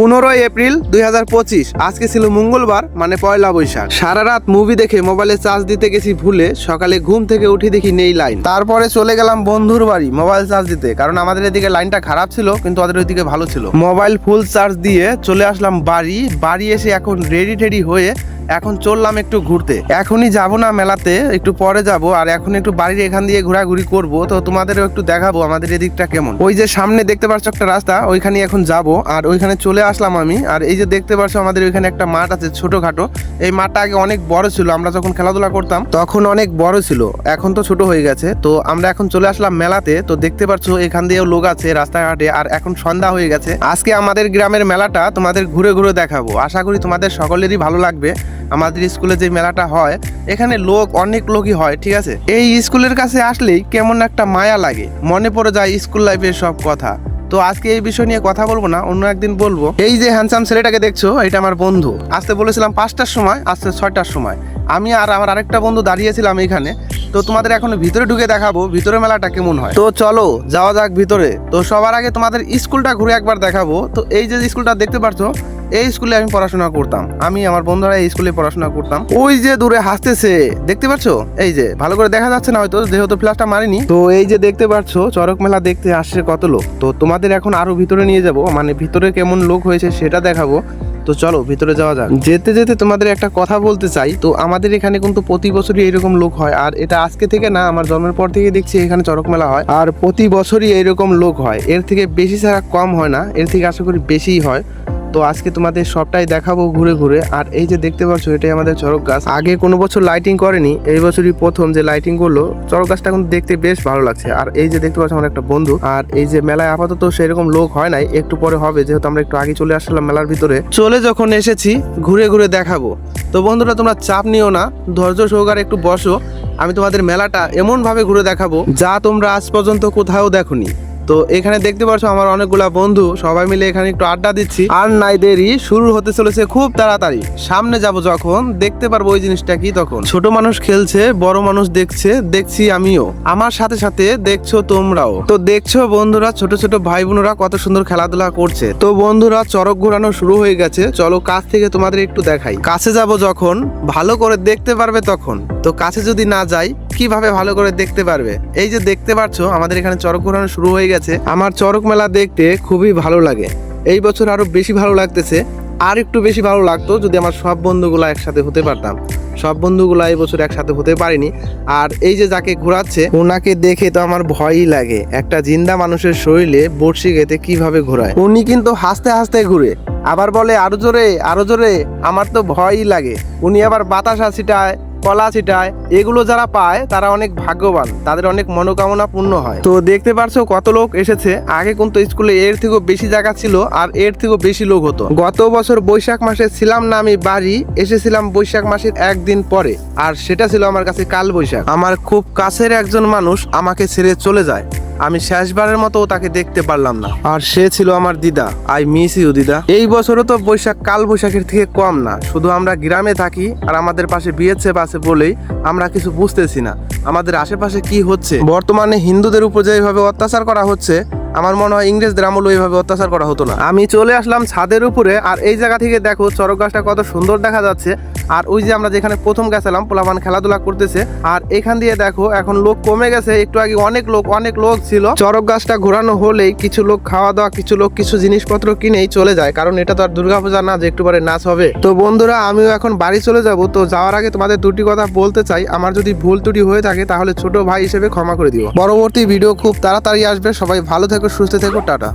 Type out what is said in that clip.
পনেরোই এপ্রিল দু হাজার পঁচিশ, আজকে ছিল মঙ্গলবার মানে পয়লা বৈশাখ। সারা রাত মুভি দেখে মোবাইলে চার্জ দিতে গেছি ভুলে, সকালে ঘুম থেকে উঠে দেখি নেই লাইন তারপরে চলে গেলাম বন্ধুর বাড়ি মোবাইল চার্জ দিতে, কারণ আমাদের এদিকে লাইনটা খারাপ ছিল, কিন্তু ওদের ওইদিকে ভালো ছিল। মোবাইল ফুল চার্জ দিয়ে চলে আসলাম বাড়ি বাড়ি এসে এখন রেডি টেডি হয়ে এখন চললাম একটু ঘুরতে। এখনই যাব না মেলাতে, একটু পরে যাব, আর এখন একটু বাড়ির এখান দিয়ে ঘোরাঘুরি করব, তো তোমাদেরও একটু দেখাবো আমাদের এদিকটা কেমন। ওই যে সামনে দেখতে পাচ্ছ একটা রাস্তা ওইখানে এখন যাব, আর ওইখানে চলে আসলাম আমি, আর এই যে দেখতে পাচ্ছ আমাদের ওইখানে একটা মাঠ আছে ছোটখাটো। এই মাঠটা আগে অনেক বড় ছিল, আমরা যখন খেলাধুলা করতাম, তখন অনেক বড় ছিল, এখন তো ছোট হয়ে গেছে। তো আমরা এখন চলে আসলাম মেলাতে, তো দেখতে পাচ্ছ এখান দিয়েও লোক আছে রাস্তাঘাটে, আর এখন সন্ধ্যা হয়ে গেছে। আজকে আমাদের গ্রামের মেলাটা তোমাদের ঘুরে ঘুরে দেখাবো, আশা করি তোমাদের সকলেরই ভালো লাগবে। আমাদের স্কুলে যে মেলাটা হয়, এখানে লোক, অনেক লোকই হয়, ঠিক আছে? এই স্কুলের কাছে আসলেই কেমন একটা মায়া লাগে। মনে পড়ে যায় স্কুল লাইফের সব কথা। তো আজকে এই বিষয় নিয়ে কথা বলব না, অন্য একদিন বলব। এই যে হ্যান্ডসাম ছেলেটাকে দেখছ, এটা আমার বন্ধু। আসতে বলেছিলাম পাঁচটার সময় আসতে ছয়টার সময়। আমি আর আমার আরেকটা বন্ধু দাঁড়িয়েছিলাম এখানে। তো তোমাদের এখন ভিতরে ঢুকে দেখাবো, ভিতরে মেলাটা কেমন হয়। তো চলো, যাওয়া যাক ভিতরে। তো সবার আগে তোমাদের স্কুলটা ঘুরে একবার দেখাবো। তো এই যে স্কুলটা দেখতে পাচ্ছ এই স্কুলে আমি পড়াশোনা করতাম। আমি আমার বন্ধুরা এই স্কুলে পড়াশোনা করতাম। ওই যে দূরে হাসতেছে, দেখতে পাচ্ছ এই যে, ভালো করে দেখা যাচ্ছে না হয়তো, যেহেতু ফ্ল্যাশটা মারিনি। তো এই যে দেখতে পাচ্ছ চরক মেলা দেখতে আসছে কত লোক। তো তোমাদের এখন আরও ভিতরে নিয়ে যাব মানে ভিতরে কেমন লোক হয়েছে সেটা দেখাবো। তো চলো, ভিতরে যাওয়া যাক। যেতে যেতে তোমাদের একটা কথা বলতে চাই। তো আমাদের এখানে কিন্তু প্রতি বছরই এরকম লোক হয়। আর এটা আজকে থেকে না, আমার জন্মের পর থেকে দেখছি এখানে চরক মেলা হয়। আর প্রতি বছরই এরকম লোক হয়। এর থেকে বেশি ছাড়া কম হয় না। এর থেকে আশা করি বেশিই হয়। তো আজকে তোমাদের সবটাই দেখাবো ঘুরে ঘুরে। আর এই যে দেখতে পাচ্ছ, এটাই আমাদের চরক গাছ। আগে কোনো বছর লাইটিং করেনি, এই বছরই প্রথম যে লাইটিং করল চরক গাছটা কিন্তু দেখতে বেশ ভালো লাগছে। আর এই যে দেখতে পাচ্ছ, আমার একটা বন্ধু, আর এই যে মেলায় আপাতত সেরকম লোক হয় নাই, একটু পরে হবে, যেহেতু আমরা একটু আগে চলে আসলাম মেলার ভিতরে। চলে যখন এসেছি, ঘুরে ঘুরে দেখাবো। তো বন্ধুরা, তোমরা চাপ নিও না, ধৈর্য সহকারে একটু বসো। আমি তোমাদের মেলাটা এমন ভাবে ঘুরে দেখাবো, যা তোমরা আজ পর্যন্ত কোথাও দেখোনি। তো এখানে দেখতে পাচ্ছ আমার অনেকগুলা বন্ধু, সবাই মিলে এখানে একটু আড্ডা দিচ্ছি। আর নাই দেরি, শুরু হতে চলেছে খুব তাড়াতাড়ি। সামনে যাব যখন, দেখতে পারব ওই জিনিসটা কি তখন। ছোট মানুষ খেলছে, বড় মানুষ দেখছে, দেখছি আমিও। আমার সাথে সাথে দেখছ তোমরাও। তো দেখছ বন্ধুরা, ছোট ছোট ভাই বোনরা কত সুন্দর খেলাধুলা করছে। তো বন্ধুরা চরক ঘোরানো শুরু হয়ে গেছে। চলো কাছ থেকে তোমাদের একটু দেখাই। কাছে যাব যখন, ভালো করে দেখতে পারবে তখন। তো কাছে যদি না যাই কীভাবে ভালো করে দেখতে পারবে? এই যে দেখতে পাচ্ছ আমাদের এখানে চরক ঘোরানো শুরু হয়ে গেছে। আমার চরক মেলা দেখতে খুবই ভালো লাগে। এই বছর আরও বেশি ভালো লাগতেছে। আর একটু বেশি ভালো লাগতো যদি আমার সব বন্ধুগুলো একসাথে হতে পারতাম। সব বন্ধুগুলো এই বছর একসাথে হতে পারিনি। আর এই যে যাকে ঘোরাচ্ছে ওনাকে দেখে তো আমার ভয়ই লাগে। একটা জিন্দা মানুষের শরীরে বড়শি গেতে কীভাবে ঘোরায়? উনি কিন্তু হাসতে হাসতে ঘুরে। আবার বলে, আরও জোরে আরও জোরে। আমার তো ভয়ই লাগে। উনি আবার বাতাস ছিটায়। কলা ছিটায়, এগুলো যারা পায়, তারা অনেক ভাগ্যবান, তাদের অনেক মনোকামনা পূর্ণ হয়। তো দেখতে পারছ কত লোক এসেছে, আগে কিন্তু স্কুলে এর থেকেও বেশি জায়গা ছিল, আর এর থেকেও বেশি লোক হতো। গত বছর বৈশাখ মাসে ছিলাম না আমি বাড়ি, এসেছিলাম বৈশাখ মাসের একদিন পরে, আর সেটা ছিল আমার কাছে কাল বৈশাখ। আমার খুব কাছের একজন মানুষ আমাকে ছেড়ে চলে যায়। আমি শেষবারের মতো তাকে দেখতে পারলাম না। আর সে ছিল আমার দিদা। আই মিস ইউ, দিদা। এই বছরও তো বৈশাখ, কাল বৈশাখের থেকে কম না। শুধু আমরা গ্রামে থাকি আর আমাদের পাশে বিয়েছে আছে বলেই আমরা কিছু বুঝতেছি না। আমাদের আশেপাশে কি হচ্ছে? বর্তমানে হিন্দুদের উপর যেভাবে অত্যাচার করা হচ্ছে আমার মনে হয় ইংরেজদের আমল ওইভাবে অত্যাচার করা হতো না। আমি চলে আসলাম ছাদের উপরে, আর এই জায়গা থেকে দেখো চরক গাছটা কত সুন্দর দেখা যাচ্ছে। আর ওই যে আমরা যেখানে প্রথম গেছিলাম, পোলাপান খেলাধুলা করতেছে, আর এখান দিয়ে দেখো এখন লোক কমে গেছে, একটু আগে অনেক লোক অনেক লোক ছিল। চরক গাছটা ঘোরানো হলেই কিছু লোক খাওয়া দাওয়া, কিছু লোক কিছু জিনিসপত্র কিনেই চলে যায়, কারণ এটা তো আর দুর্গাপূজা না যে একটু পরে নাচ হবে। তো বন্ধুরা, আমিও এখন বাড়ি চলে যাব, তো যাওয়ার আগে তোমাদের দুটি কথা বলতে চাই। আমার যদি ভুল ত্রুটি হয়ে থাকে, তাহলে ছোট ভাই হিসেবে ক্ষমা করে দিও। পরবর্তী ভিডিও খুব তাড়াতাড়ি আসবে, সবাই ভালো থেকো সুস্থ থেকো টাটা।